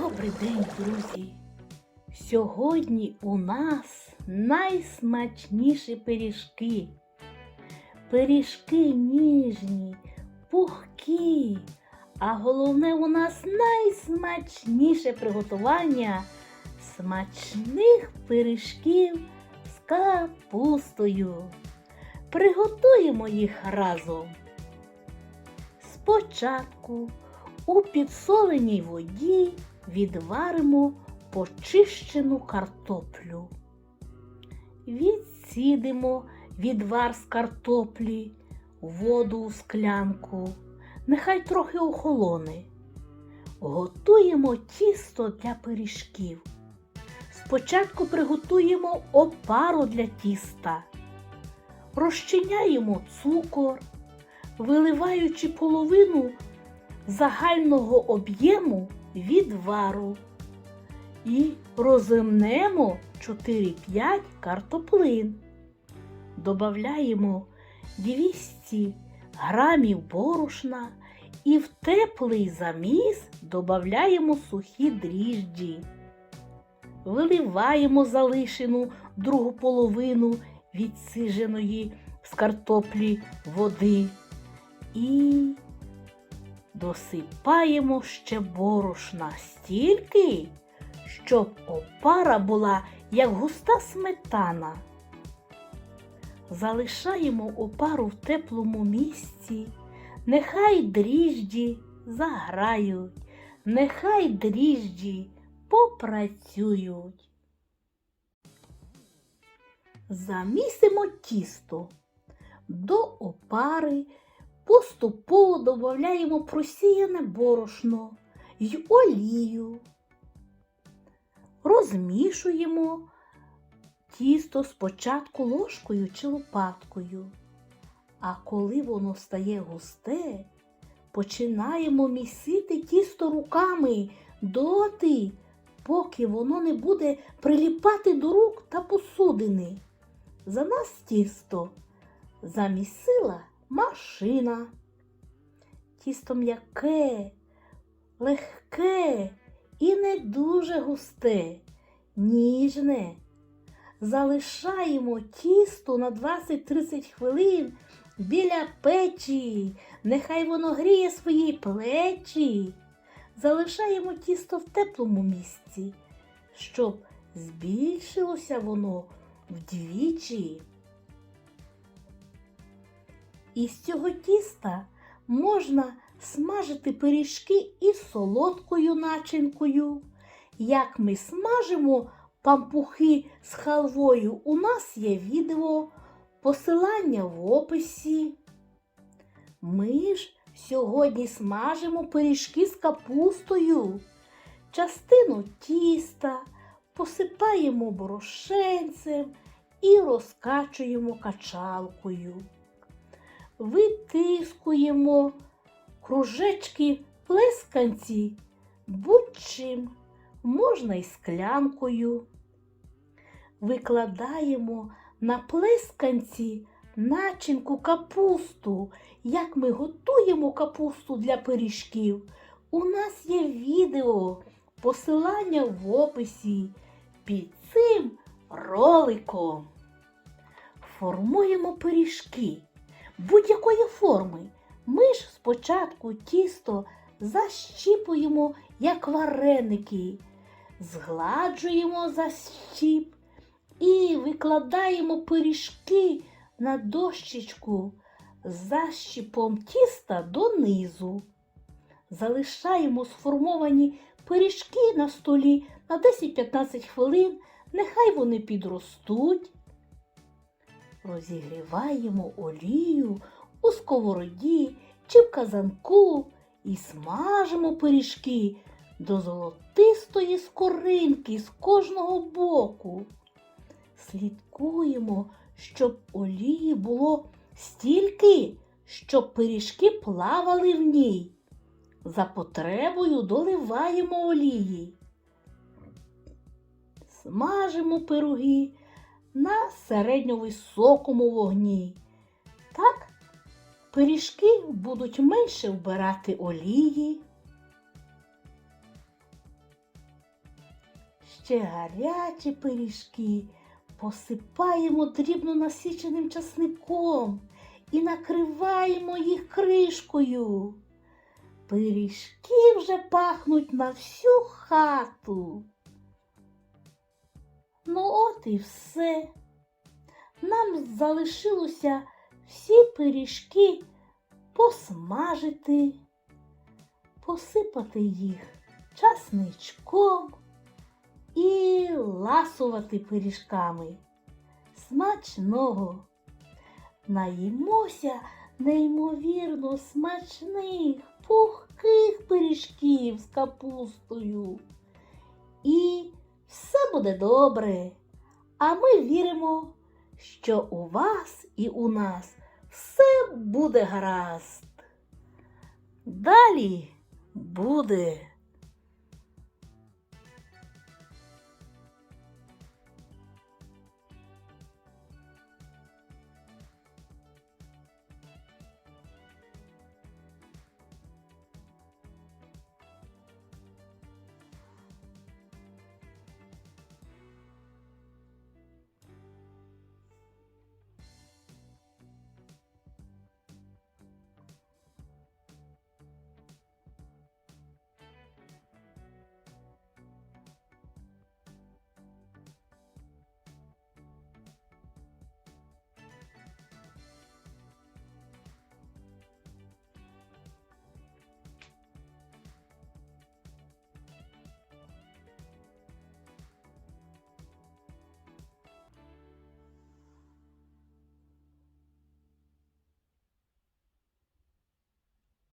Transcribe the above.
Добрий день, друзі! Сьогодні у нас найсмачніші пиріжки. Пиріжки ніжні, пухкі, а головне у нас найсмачніше приготування смачних пиріжків з капустою. Приготуємо їх разом. Спочатку у підсоленій воді відваримо почищену картоплю. Відсідимо відвар з картоплі, воду у склянку, нехай трохи охолоне. Готуємо тісто для пиріжків. Спочатку приготуємо опару для тіста. Розчиняємо цукор, виливаючи половину загального об'єму відвару і розімнемо 4-5 картоплин. Добавляємо 200 грамів борошна і в теплий заміс додаємо сухі дріжджі. Виливаємо залишену другу половину відсиженої з картоплі води і досипаємо ще борошна стільки, щоб опара була як густа сметана. Залишаємо опару в теплому місці, нехай дріжджі заграють, нехай дріжджі попрацюють. Замісимо тісто до опари поступово додаємо просіяне борошно й олію. Розмішуємо тісто спочатку ложкою чи лопаткою, а коли воно стає густе, починаємо місити тісто руками доти, поки воно не буде приліпати до рук та посудини. За нас тісто замісила машина. Тісто м'яке, легке і не дуже густе, ніжне. Залишаємо тісто на 20-30 хвилин біля печі, нехай воно гріє свої плечі. Залишаємо тісто в теплому місці, щоб збільшилося воно вдвічі. Із цього тіста можна смажити пиріжки із солодкою начинкою. Як ми смажимо пампухи з халвою, у нас є відео, посилання в описі. Ми ж сьогодні смажимо пиріжки з капустою. Частину тіста посипаємо борошенцем і розкачуємо качалкою витискуємо кружечки плесканці будь-чим, можна й склянкою. Викладаємо на плесканці начинку капусту. Як ми готуємо капусту для пиріжків. У нас є відео, посилання в описі під цим роликом. Формуємо пиріжки будь-якої форми. Ми ж спочатку тісто защіпуємо, як вареники, згладжуємо защіп і викладаємо пиріжки на дощечку з защіпом тіста донизу. Залишаємо сформовані пиріжки на столі на 10-15 хвилин, нехай вони підростуть. Розігріваємо олію у сковороді чи в казанку і смажимо пиріжки до золотистої скоринки з кожного боку. Слідкуємо, щоб олії було стільки, щоб пиріжки плавали в ній. За потребою доливаємо олії. Смажимо пироги на середньовисокому вогні. Так пиріжки будуть менше вбирати олії. ще гарячі пиріжки посипаємо дрібно насіченим часником і накриваємо їх кришкою. Пиріжки вже пахнуть на всю хату. Ну от і все. Нам залишилося всі пиріжки посмажити, посипати їх часничком і ласувати пиріжками. Смачного! Наїмося неймовірно смачних, пухких пиріжків з капустою. І все буде добре. А ми віримо, що у вас і у нас все буде гаразд. Далі буде.